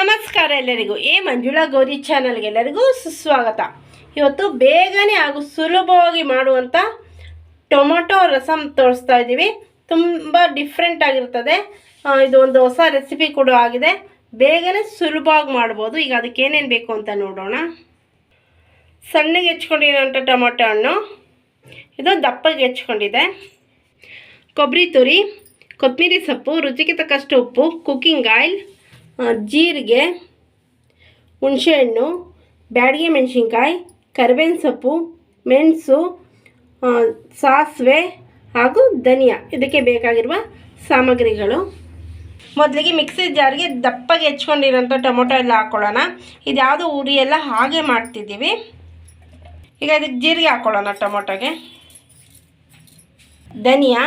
ನಮಸ್ಕಾರ ಎಲ್ಲರಿಗೂ. ಎ ಮಂಜುಳಾ ಗೌರಿ ಚಾನಲ್ಗೆ ಎಲ್ಲರಿಗೂ ಸುಸ್ವಾಗತ. ಇವತ್ತು ಬೇಗನೆ ಹಾಗೂ ಸುಲಭವಾಗಿ ಮಾಡುವಂಥ ಟೊಮೊಟೊ ರಸಮ್ ತೋರಿಸ್ತಾ ಇದ್ದೀವಿ. ತುಂಬ ಡಿಫ್ರೆಂಟ್ ಆಗಿರ್ತದೆ. ಇದು ಒಂದು ಹೊಸ ರೆಸಿಪಿ ಕೂಡ ಆಗಿದೆ. ಬೇಗನೆ ಸುಲಭವಾಗಿ ಮಾಡ್ಬೋದು. ಈಗ ಅದಕ್ಕೆ ಏನೇನು ಬೇಕು ಅಂತ ನೋಡೋಣ. ಸಣ್ಣಗೆ ಹೆಚ್ಕೊಂಡಿರೋಂಥ ಟೊಮೊಟೊ ಹಣ್ಣು. ಇದು ದಪ್ಪಗೆ ಹೆಚ್ಕೊಂಡಿದೆ. ಕೊಬ್ಬರಿ ತುರಿ ಕೊತ್ತಂಬರಿ ಸೊಪ್ಪು, ರುಚಿಗೆ ತಕ್ಕಷ್ಟು ಉಪ್ಪು ಕುಕ್ಕಿಂಗ್ ಆಯಿಲ್ ಜೀರಿಗೆ, ಹುಣಸೆಹಣ್ಣು, ಬ್ಯಾಡಿಗೆ ಮೆಣಸಿನ್ಕಾಯಿ ಕರಿಬೇವಿನ ಸೊಪ್ಪು ಮೆಣಸು ಸಾಸಿವೆ ಹಾಗೂ ಧನಿಯಾ. ಇದಕ್ಕೆ ಬೇಕಾಗಿರುವ ಸಾಮಗ್ರಿಗಳು. ಮೊದಲಿಗೆ ಮಿಕ್ಸಿ ಜಾರ್ಗೆ ದಪ್ಪಗೆ ಹೆಚ್ಕೊಂಡಿರೋಂಥ ಟೊಮೊಟೊ ಎಲ್ಲ ಹಾಕ್ಕೊಳ್ಳೋಣ ಇದ್ಯಾವುದು ಉರಿ ಎಲ್ಲ ಹಾಗೆ ಮಾಡ್ತಿದ್ದೀವಿ. ಈಗ ಇದಕ್ಕೆ ಜೀರಿಗೆ ಹಾಕ್ಕೊಳ್ಳೋಣ ಟೊಮೊಟೊಗೆ. ಧನಿಯಾ,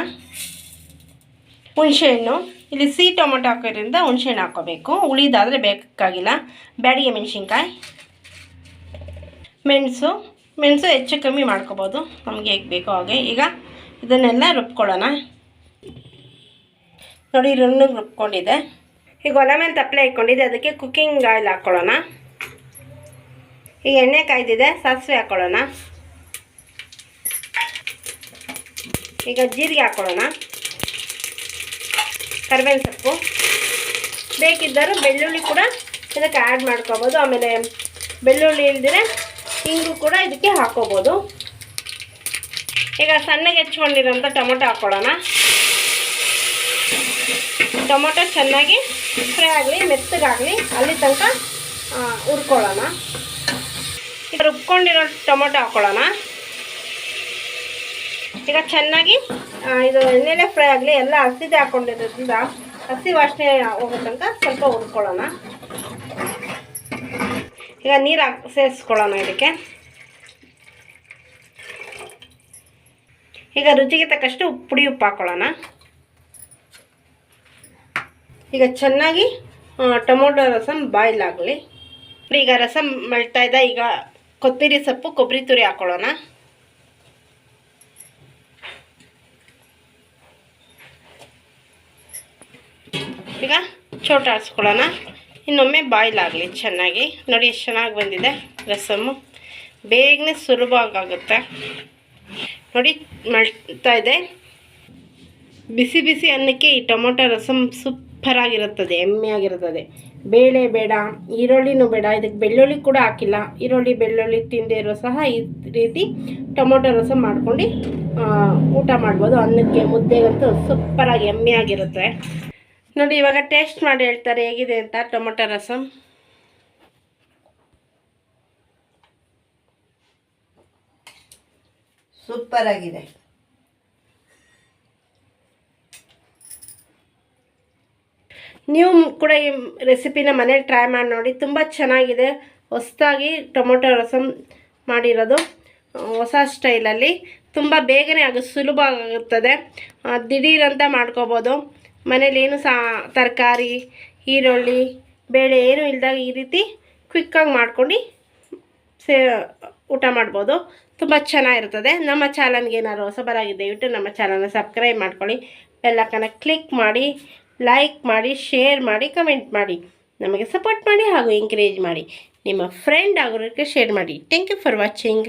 ಹುಣಸೆಹಣ್ಣು ಇಲ್ಲಿ ಸಿಹಿ ಟೊಮೊಟೊ ಹಾಕೋದ್ರಿಂದ ಹುಣಸೆಹಣ್ಣು ಹಾಕೋಬೇಕು. ಉಳಿದಾದರೆ ಬೇಕಾಗಿಲ್ಲ. ಬ್ಯಾಡಿಗೆ ಮೆಣಸಿನ್ಕಾಯಿ, ಮೆಣಸು ಮೆಣಸು ಹೆಚ್ಚು ಕಮ್ಮಿ ಮಾಡ್ಕೋಬೋದು. ನಮಗೆ ಹೇಗೆ ಬೇಕೋ ಹಾಗೆ. ಈಗ ಇದನ್ನೆಲ್ಲ ರುಬ್ಕೊಳ್ಳೋಣ. ನೋಡಿ ರುಣ್ಣಗೆ ರುಬ್ಕೊಂಡಿದೆ. ಈಗ ಒಲೆ ಮೇಲೆ ತಪ್ಪಲೆ ಇಟ್ಕೊಂಡಿದ್ದೆ. ಅದಕ್ಕೆ ಕುಕ್ಕಿಂಗ್ ಆಯಿಲ್ ಹಾಕ್ಕೊಳ್ಳೋಣ ಈಗ ಎಣ್ಣೆ ಕಾಯ್ದಿದೆ. ಸಾಸಿವೆ ಹಾಕ್ಕೊಳ್ಳೋಣ ಈಗ ಜೀರಿಗೆ ಹಾಕ್ಕೊಳ್ಳೋಣ ಕರಿಬೇವಿನ ಸೊಪ್ಪು ಬೇಕಿದ್ದರೂ ಬೆಳ್ಳುಳ್ಳಿ ಕೂಡ ಇದಕ್ಕೆ ಆ್ಯಡ್ ಮಾಡ್ಕೋಬೋದು. ಆಮೇಲೆ ಬೆಳ್ಳುಳ್ಳಿ ಇಲ್ದಿರೆ ಹಿಂಗು ಕೂಡ ಇದಕ್ಕೆ ಹಾಕೋಬೋದು. ಈಗ ಸಣ್ಣಗೆ ಹೆಚ್ಕೊಂಡಿರೋಂಥ ಟೊಮೊಟೊ ಹಾಕ್ಕೊಳ್ಳೋಣ ಟೊಮೊಟೊ ಚೆನ್ನಾಗಿ ಫ್ರೈ ಆಗಲಿ, ಮೆತ್ತಗಾಗಲಿ, ಅಲ್ಲಿ ತನಕ ಹುರ್ಕೊಳ್ಳೋಣ. ಈಗ ರುಬ್ಕೊಂಡಿರೋ ಟೊಮೊಟೊ ಹಾಕ್ಕೊಳ್ಳೋಣ ಈಗ ಚೆನ್ನಾಗಿ ಇದು ಎಣ್ಣೆಲೆ ಫ್ರೈ ಆಗಲಿ, ಎಲ್ಲ ಹಸಿದೆ ಹಾಕೊಂಡಿರೋದ್ರಿಂದ, ಹಸಿ ವಾಸನೆ ಹೋಗೋ ತನಕ ಸ್ವಲ್ಪ ಹುರ್ಕೊಳ್ಳೋಣ. ಈಗ ನೀರು ಹಾಕಿ, ಸೇರಿಸ್ಕೊಳ್ಳೋಣ ಇದಕ್ಕೆ. ಈಗ ರುಚಿಗೆ ತಕ್ಕಷ್ಟು ಪುಡಿ ಉಪ್ಪು ಹಾಕೊಳ್ಳೋಣ. ಈಗ ಚೆನ್ನಾಗಿ ಟೊಮೊಟೊ ರಸಮ್ ಬಾಯ್ಲ್ ಆಗಲಿ. ಈಗ ರಸಮ್ ಮಳ್ತಾ ಇದೆ, ಈಗ ಕೊತ್ತಂಬರಿ ಸೊಪ್ಪು, ಕೊಬ್ಬರಿ ತುರಿ ಹಾಕ್ಕೊಳ್ಳೋಣ ಈಗ ಚೋಟ ಹಾಕ್ಸ್ಕೊಳ್ಳೋಣ. ಇನ್ನೊಮ್ಮೆ ಬಾಯ್ಲ್ ಆಗಲಿ ಚೆನ್ನಾಗಿ. ನೋಡಿ ಎಷ್ಟು ಚೆನ್ನಾಗಿ ಬಂದಿದೆ ರಸಮ್ಮು. ಬೇಗನೆ ಸುಲಭವಾಗುತ್ತೆ. ನೋಡಿ ಮಳ್ತಾ ಇದೆ. ಬಿಸಿ ಬಿಸಿ ಅನ್ನಕ್ಕೆ ಈ ಟೊಮೊಟೊ ರಸಮ್ ಸೂಪರ್ ಆಗಿರುತ್ತದೆ ಎಮ್ಮೆಯಾಗಿರುತ್ತದೆ ಬೇಳೆ ಬೇಡ, ಈರುಳ್ಳಿನೂ ಬೇಡ, ಇದಕ್ಕೆ ಬೆಳ್ಳುಳ್ಳಿ ಕೂಡ ಹಾಕಿಲ್ಲ. ಈರುಳ್ಳಿ, ಬೆಳ್ಳುಳ್ಳಿ ತಿಂದೇ ಇರೋ ಸಹ ಈ ರೀತಿ ಟೊಮೊಟೊ ರಸಮ್ ಮಾಡ್ಕೊಂಡು ಊಟ ಮಾಡ್ಬೋದು. ಅನ್ನಕ್ಕೆ ಮುದ್ದೆಗಂತೂ ಸೂಪರಾಗಿ ಎಮ್ಮೆಯಾಗಿರುತ್ತೆ ನೋಡಿ ಇವಾಗ ಟೇಸ್ಟ್ ಮಾಡಿ ಹೇಳ್ತಾರೆ ಹೇಗಿದೆ ಅಂತ ಟೊಮೊಟೊ ರಸಮ್ ಸೂಪರ್ ಆಗಿದೆ. ನೀವು ಕೂಡ ಈ ರೆಸಿಪಿನ ಮನೇಲಿ ಟ್ರೈ ಮಾಡಿ ನೋಡಿ ತುಂಬ ಚೆನ್ನಾಗಿದೆ. ಹೊಸದಾಗಿ ಟೊಮೊಟೊ ರಸಮ್ ಮಾಡಿರೋದು ಹೊಸ ಸ್ಟೈಲಲ್ಲಿ ತುಂಬ ಬೇಗನೆ ಆಗ ಸುಲಭ ಆಗುತ್ತದೆ ದಿಢೀರ್ ದಿಢೀರಂತ ಮಾಡ್ಕೋಬೋದು. ಮನೇಲಿ ಏನು ಸಾ, ತರಕಾರಿ, ಈರುಳ್ಳಿ, ಬೇಳೆ ಏನು ಇಲ್ದಾಗ ಈ ರೀತಿ ಕ್ವಿಕ್ಕಾಗಿ ಮಾಡ್ಕೊಂಡು ಸೇ, ಊಟ ಮಾಡ್ಬೋದು. ತುಂಬ ಚೆನ್ನಾಗಿರ್ತದೆ. ನಮ್ಮ ಚಾನಲ್ಗೆ ಏನಾದ್ರು ಹೊಸಬರಾಗಿ ದಯವಿಟ್ಟು ನಮ್ಮ ಚಾನಲ್ನ ಸಬ್ಸ್ಕ್ರೈಬ್ ಮಾಡ್ಕೊಳ್ಳಿ. ಬೆಲ್ಲಕ್ಕನ ಕ್ಲಿಕ್ ಮಾಡಿ ಲೈಕ್ ಮಾಡಿ ಶೇರ್ ಮಾಡಿ ಕಮೆಂಟ್ ಮಾಡಿ. ನಮಗೆ ಸಪೋರ್ಟ್ ಮಾಡಿ ಹಾಗೂ ಎಂಕರೇಜ್ ಮಾಡಿ. ನಿಮ್ಮ ಫ್ರೆಂಡ್ ಆಗೋರಿಗೆ ಶೇರ್ ಮಾಡಿ. Thank you for watching